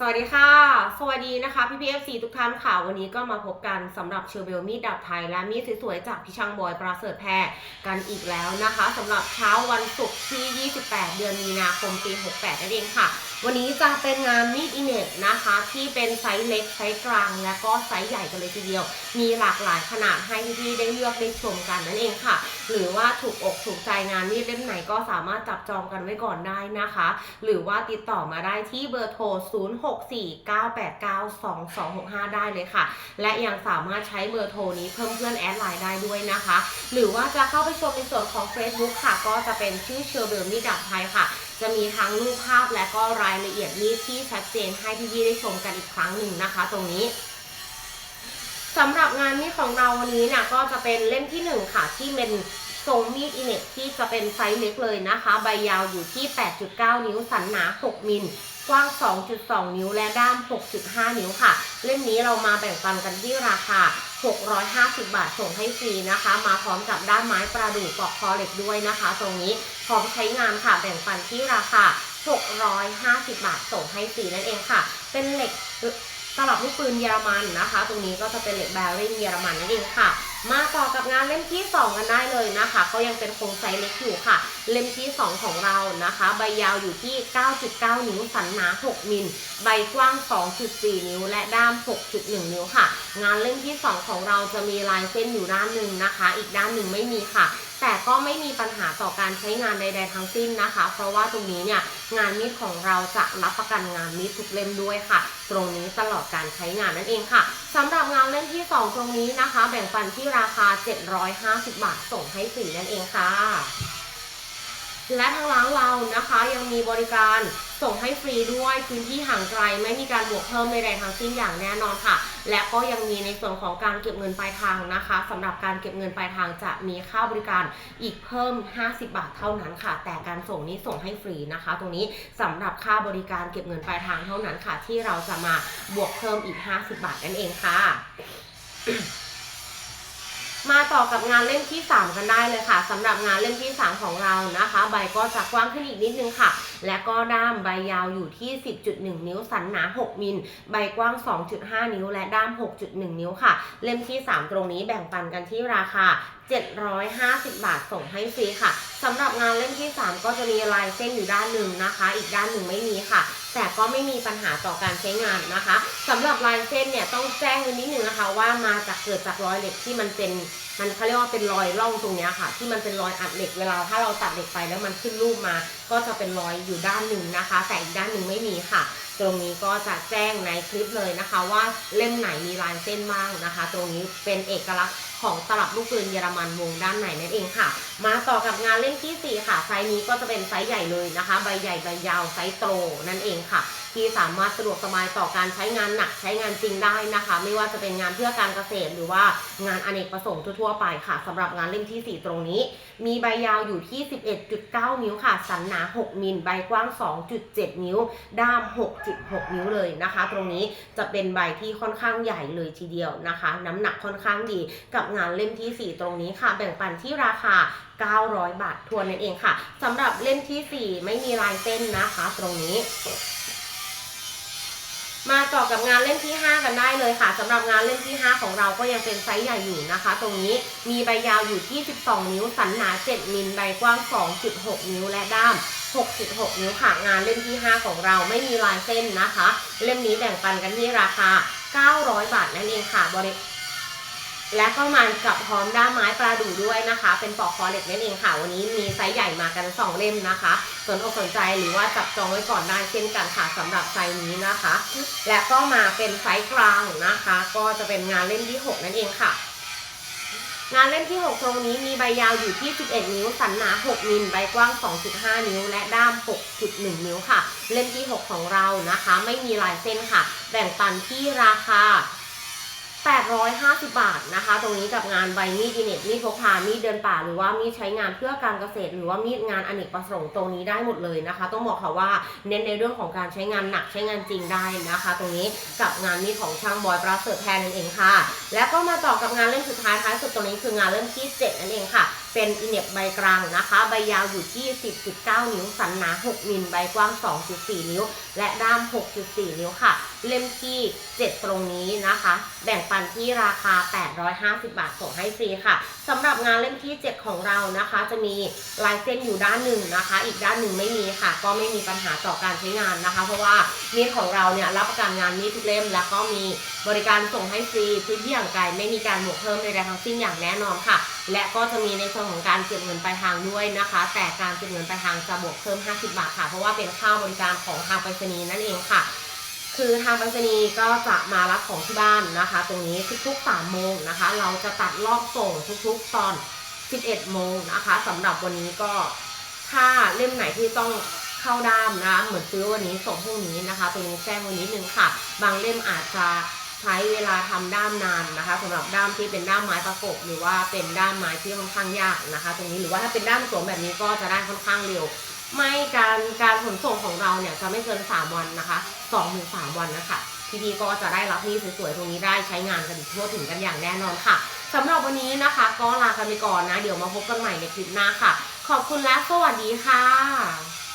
สวัสดีค่ะ สวัสดีนะคะพี่พีเอฟซีทุกท่านค่ะ วันนี้ก็มาพบกันสำหรับเชอร์เบลมีดดาบไทย และมีดสวยๆจากพี่ช่างบอยประเสริฐแพรกันอีกแล้วนะคะสำหรับเช้าวันศุกร์ที่ 28 เดือนมีนาคมปี 68 นั่นเองค่ะ วันนี้จะเป็นงานมีดอินเนตนะคะ ที่เป็นไซส์เล็กไซส์กลาง และก็ไซส์ใหญ่กันเลยทีเดียว มีหลากหลายขนาดให้พี่ๆได้เลือกได้ชมกันนั่นเองค่ะ หรือว่าถูกอกถูกใจงานมีดเล่มไหนก็สามารถจับจองกันไว้ก่อนได้นะคะ หรือว่าติดต่อมาได้ที่เบอร์โทร 0 0649892265 ได้เลยค่ะ และยังสามารถใช้เบอร์โทรนี้เพิ่มเพื่อนแอดไลน์ได้ด้วยนะคะ หรือว่าจะเข้าไปชมในส่วนของ Facebook ค่ะ ก็จะเป็นชื่อเชอร์เบลมีดับไทยค่ะ จะมีทั้งรูปภาพและก็รายละเอียดมีดที่ชัดเจนให้พี่ๆได้ชมกันอีกครั้งหนึ่งนะคะ ตรงนี้สำหรับงานมีดของเราวันนี้นี่ยก็จะเป็นเล่มที่หนึ่งค่ะ ที่เป็นทรงมีดอินเน็ตที่จะเป็นไซส์เล็กเลยนะคะ ใบยาวอยู่ที่ 8.9 นิ้วสันหนา 6 มิล กว้าง 2.2 นิ้วและด้าม 6.5 นิ้วค่ะ เล่มนี้เรามาแบ่งปันกันที่ราคา 650 บาทส่งให้ฟรีนะคะ มาพร้อมกับด้ามไม้ประดู่ปอกคอเหล็กด้วยนะคะ ตรงนี้พร้อมใช้งานค่ะ แบ่งปันที่ราคา 650 บาทส่งให้ฟรีนั่นเองค่ะ เป็นเหล็กตลับลูกปืนเยอรมันนะคะ ตรงนี้ก็จะเป็นเหล็กแบริ่งเยอรมันนั่นเองค่ะ มาต่อกับงานเล่มที่ 2 กันได้เลยนะคะ ก็ยังเป็นโครงไซส์เล็กอยู่ค่ะ เล่มที่ 2 ของเรานะคะ ใบยาวอยู่ที่ 9.9 นิ้วสันหนา 6 มิล ใบกว้าง 2.4 นิ้ว และด้าม 6.1 นิ้วค่ะ งานเล่มที่ 2 ของเราจะมีลายเส้นอยู่ด้านหนึ่งนะคะ อีกด้านหนึ่งไม่มีค่ะ แต่ก็ไม่มีปัญหาต่อการใช้งานใด ๆ ทั้งสิ้นนะคะ เพราะว่าตรงนี้เนี่ยงานมีดของเราจะรับประกันงานมีดทุกเล่มด้วยค่ะ ตรงนี้ตลอดการใช้งานนั่นเองค่ะสำหรับงานเล่มที่ 2 ตรงนี้นะคะ แบ่งปันที่ราคา 750 บาทส่งให้ฟรีนั่นเองค่ะ และทางร้านเรานะคะยังมีบริการส่งให้ฟรีด้วยพื้นที่ห่างไกลไม่มีการบวกเพิ่มใดๆทั้งสิ้นอย่างแน่นอนค่ะ และก็ยังมีในส่วนของการเก็บเงินปลายทางนะคะสำหรับการเก็บเงินปลายทางจะมีค่าบริการอีกเพิ่ม 50 บาทเท่านั้นค่ะ แต่การส่งนี้ส่งให้ฟรีนะคะ ตรงนี้สำหรับค่าบริการเก็บเงินปลายทางเท่านั้นค่ะ ที่เราจะมาบวกเพิ่มอีก 50 บาทนั่นเองค่ะ มาต่อกับงานเล่มที่ 3 กันได้เลยค่ะสำหรับงานเล่มที่ 3 ของเรานะคะ ใบก็จะกว้างขึ้นอีกนิดนึงค่ะ และก็ด้ามใบยาวอยู่ที่ 10.1 นิ้ว สันหนา 6 มิล ใบกว้าง 2.5 นิ้ว และด้าม 6.1 นิ้วค่ะ เล่มที่ 3 ตรงนี้แบ่งปันกันที่ราคา 750 บาทส่งให้ฟรีค่ะสำหรับงานเล่มที่ 3 ก็จะมีลายเส้นอยู่ด้านหนึ่งนะคะ อีกด้านหนึ่งไม่มีค่ะ แต่ก็ไม่มีปัญหาต่อการใช้งานนะคะสำหรับลายเส้นเนี่ยต้องแจ้งนิดนึงนะคะว่ามาจากเกิดจากรอยเหล็กที่มันเป็น มันเขาเรียกว่าเป็นรอยร่องตรงเนี้ยค่ะ ที่มันเป็นรอยอัดเหล็กเวลาถ้าเราตัดเหล็กไปแล้วมันขึ้นรูปมา ก็จะเป็นรอยอยู่ด้านหนึ่งนะคะ แต่อีกด้านหนึ่งไม่มีค่ะ ตรงนี้ก็จะแจ้งในคลิปเลยนะคะ ว่าเล่มไหนมีลายเส้นบ้างนะคะ ตรงนี้เป็นเอกลักษณ์ของตลับลูกปืนเยอรมันวงด้านในนั่นเองค่ะ มาต่อกับงานเล่มที่ 4 ค่ะ ไซส์นี้ก็จะเป็นไซส์ใหญ่เลยนะคะ ใบใหญ่ใบยาวไซส์โตนั่นเองค่ะ ที่สามารถสะดวกสบายต่อการใช้งานหนักใช้งานจริงได้นะคะ ไม่ว่าจะเป็นงานเพื่อการเกษตร หรือว่างานอเนกประสงค์ทั่วๆไปค่ะสำหรับงานเล่มที่ 4 ตรงนี้ มีใบยาวอยู่ที่ 11.9 นิ้วค่ะ สันหนา 6 มิลใบกว้าง 2.7 นิ้ว ด้าม 6.6 นิ้วเลยนะคะ ตรงนี้จะเป็นใบที่ค่อนข้างใหญ่เลยทีเดียวนะคะ น้ำหนักค่อนข้างดีกับงานเล่มที่ 4 ตรงนี้ค่ะ แบ่งปันที่ราคา900 บาททวนนั่นเองค่ะสำหรับเล่มทีสี่4 ไม่มีลายเส้นนะคะ ตรงนี้ มาต่อกับงานเล่มที่ 5 กันได้เลยค่ะสำหรับงานเล่มที่ 5 ของเราก็ยังเป็นไซส์ใหญ่อยู่นะคะ ตรงนี้มีใบยาวอยู่ที่ 12 นิ้ว สันหนา 7 มิลใบกว้าง 2.6 นิ้วและด้าม 6.6 นิ้วค่ะงานเล่มที่ 5 ของเราไม่มีลายเส้นนะคะ เล่มนี้แบ่งปันกันที่ราคา 900 บาทนั่นเองค่ะบริ และก็มากับพร้อมด้ามไม้ปลาดูด้วยนะคะ เป็นปอกคอเหล็กนั่นเองค่ะ วันนี้มีไซส์ใหญ่มากัน2เล่มนะคะ สนอกสนใจหรือว่าจับจองไว้ก่อนได้เช่นกันค่ะสำหรับไซส์นี้นะคะ และก็มาเป็นไซส์กลางนะคะ ก็จะเป็นงานเล่มที่ 6 นั่นเองค่ะ งานเล่มที่ 6 ตรงนี้มีใบยาวอยู่ที่ 11 นิ้ว สันหนา 6 มิล ใบกว้าง 2.5 นิ้ว และด้าม 6.1 นิ้วค่ะ เล่มที่ 6 ของเรานะคะ ไม่มีลายเส้นค่ะ แบ่งปันที่ราคา 850 บาทนะคะ ตรงนี้กับงานใบมีดอินเน็ตมีดพกพา มีดเดินป่า หรือว่ามีดใช้งานเพื่อการเกษตร หรือว่ามีดงานอเนกประสงค์ตรงนี้ได้หมดเลยนะคะ ต้องบอกค่ะว่าเน้นในเรื่องของการใช้งานหนักใช้งานจริงได้นะคะ ตรงนี้กับงานมีดของช่างบอยประเสริฐแทนนั่นเองค่ะ แล้วก็มาต่อกับงานเล่มสุดท้ายท้ายสุดตรงนี้คืองานเล่มที่ 7 นั่นเองค่ะ เป็นอินเน็บใบกลางนะคะ ใบยาวอยู่ที่ 10.9 นิ้ว สันหนา 6 มิล ใบกว้าง 2.4 นิ้ว และด้าม 6.4 นิ้วค่ะ เล่มที่ 7 ตรงนี้นะคะ แบ่งปันที่ราคา 850 บาท ส่งให้ฟรีค่ะสำหรับงานเล่มที่ 7 ของเรานะคะ จะมีลายเส้นอยู่ด้านหนึ่งนะคะ อีกด้านหนึ่งไม่มีค่ะ ก็ไม่มีปัญหาต่อการใช้งานนะคะ เพราะว่ามีดของเราเนี่ยรับประกันงานมีดทุกเล่ม แล้วก็มีบริการส่งให้ฟรีพื้นที่อย่างไกลไม่มีการบวกเพิ่มใดๆทั้งสิ้นอย่างแน่นอนค่ะ และก็จะมีในส่วนของการเก็บเงินปลายทางด้วยนะคะ แต่การเก็บเงินปลายทางจะบวกเพิ่ม 50 บาทค่ะ เพราะว่าเป็นค่าบริการของทางไปรษณีย์นั่นเองค่ะ คือทางไปรษณีย์ก็จะมารับของที่บ้านนะคะ ตรงนี้ทุกๆ3โมงนะคะ เราจะตัดรอบส่งทุกๆตอน 11 โมงนะคะสำหรับวันนี้ก็ถ้าเล่มไหนที่ต้องเข้าด้ามนะ เหมือนซื้อวันนี้ส่งพรุ่งนี้นะคะ ตรงนี้แจ้งวันนี้นึงค่ะ บางเล่มอาจจะ ใช้เวลาทำด้ามนานนะคะสำหรับด้ามที่เป็นด้ามไม้ประกบหรือว่าเป็นด้ามไม้ที่ค่อนข้างยากนะคะ ตรงนี้หรือว่าถ้าเป็นด้ามสวมแบบนี้ก็จะได้ค่อนข้างเร็ว ไม่การการขนส่งของเราเนี่ยจะไม่เกิน 3 วันนะคะ2ถึง3วันนะคะพี่ดีก็จะได้รับนี่สวยๆตรงนี้ได้ใช้งานกันทั่วถึงกันอย่างแน่นอนค่ะสำหรับวันนี้นะคะ ก็ลากันไปก่อนนะ เดี๋ยวมาพบกันใหม่ในคลิปหน้าค่ะ ขอบคุณและสวัสดีค่ะ